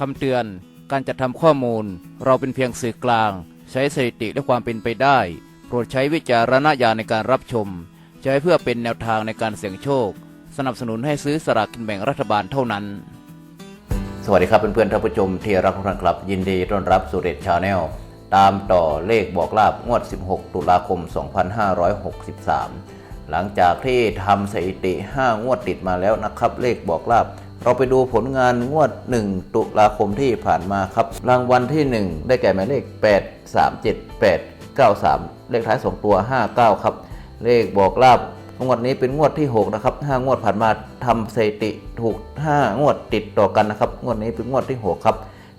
คำเตือน การจัดทำข้อมูล เราเป็นเพียงสื่อกลาง ใช้สถิติและความเป็นไปได้ โปรดใช้วิจารณญาณในการรับชม ใช้เพื่อเป็นแนวทางในการเสี่ยงโชค สนับสนุนให้ซื้อสลากกินแบ่งรัฐบาลเท่านั้น สวัสดีครับเพื่อนๆท่านผู้ชมที่รักทุกท่านครับ ยินดีต้อนรับสู่เรดชาแนลตามต่อเลขบอกลาบงวด 16 ตุลาคม 2563 หลังจากที่ทำสถิติ 5 งวดติดมาแล้วนะครับ เลขบอกลาบ เราไปดูผลงานงวด 1 ตุลาคมที่ผ่านมาครับ รางวัลที่ 1 ได้แก่หมายเลข 8 3 7 8 9 3 เลขท้าย 2 ตัว 59 ครับ เลขบอกลาบงวดนี้เป็นงวดที่ 6 นะครับ 5 งวดผ่านมาทำสถิติถูก 5 งวดติดต่อกันนะครับ งวดนี้เป็นงวดที่ 6 ครับ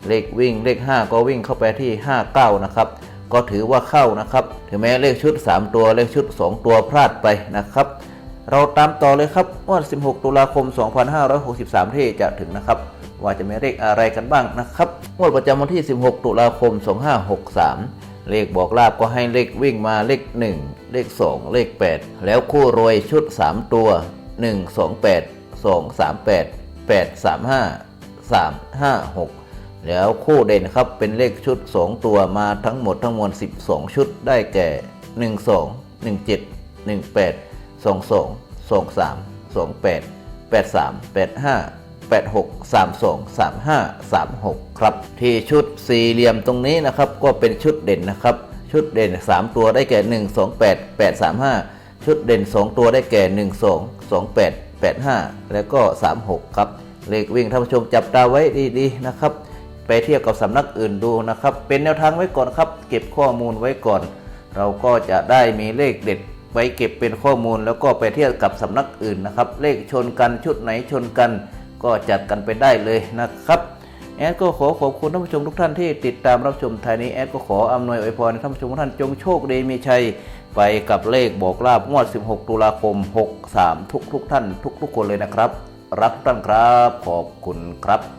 เลขวิ่งเลข 5 ก็วิ่งเข้าไปที่ 59 นะครับก็ถือว่าเข้านะครับ ถึงแม้เลขชุด 3 ตัวเลขชุด 2 ตัวพลาดไปนะครับ เราตามต่อเลยครับงวด16 ตุลาคม 2563 ที่จะถึงนะครับ ว่าจะมีเลขอะไรกันบ้างนะครับงวดประจำวันที่ 16 ตุลาคม 2563 เลขบอกลาบก็ให้เลขวิ่งมาเลข 1 เลข 2 เลข 8 แล้วคู่รวยชุด 3 ตัว 1 2 8 2 3 8 8 3 5 3 5 6 แล้วคู่เด่นครับเป็นเลขชุด 2 ตัวมาทั้งหมดทั้งมวล 12 ชุดได้แก่ 1 2 1 7 1 8 2 2 2 3 2 8 8 3 8 5 8 6 3 2 3 5 3 6ครับ ที่ชุดสี่เหลี่ยมตรงนี้นะครับ ก็เป็นชุดเด่นนะครับ ชุดเด่น3ตัวได้แก่1 2 8 8 3 5ชุดเด่น2ตัวได้แก่1 2 2 8 8 5แล้วก็3 6ครับเลขวิ่งท่านผู้ชมจับตาไว้ดีๆนะครับไปเทียบกับสำนักอื่นดูนะครับ เป็นแนวทางไว้ก่อนครับ เก็บข้อมูลไว้ก่อน เราก็จะได้มีเลขเด็ด ไว้เก็บเป็นข้อมูลแล้วก็ไปเทียบกับสำนักอื่นนะครับ เลขชนกันชุดไหนชนกัน ก็จัดกันไปได้เลยนะครับแอดก็ขอขอบคุณท่านผู้ชมทุกท่านที่ติดตามรับชมไทยนี้แอดก็ขออำนวยอวยพรท่านผู้ชมทุกท่านจงโชคดีมีชัย ไปกับเลขบอกลาบงวด 16 ตุลาคม 63 ทุกทุกท่าน ทุกๆคนเลยนะครับ รักท่านครับขอบคุณครับ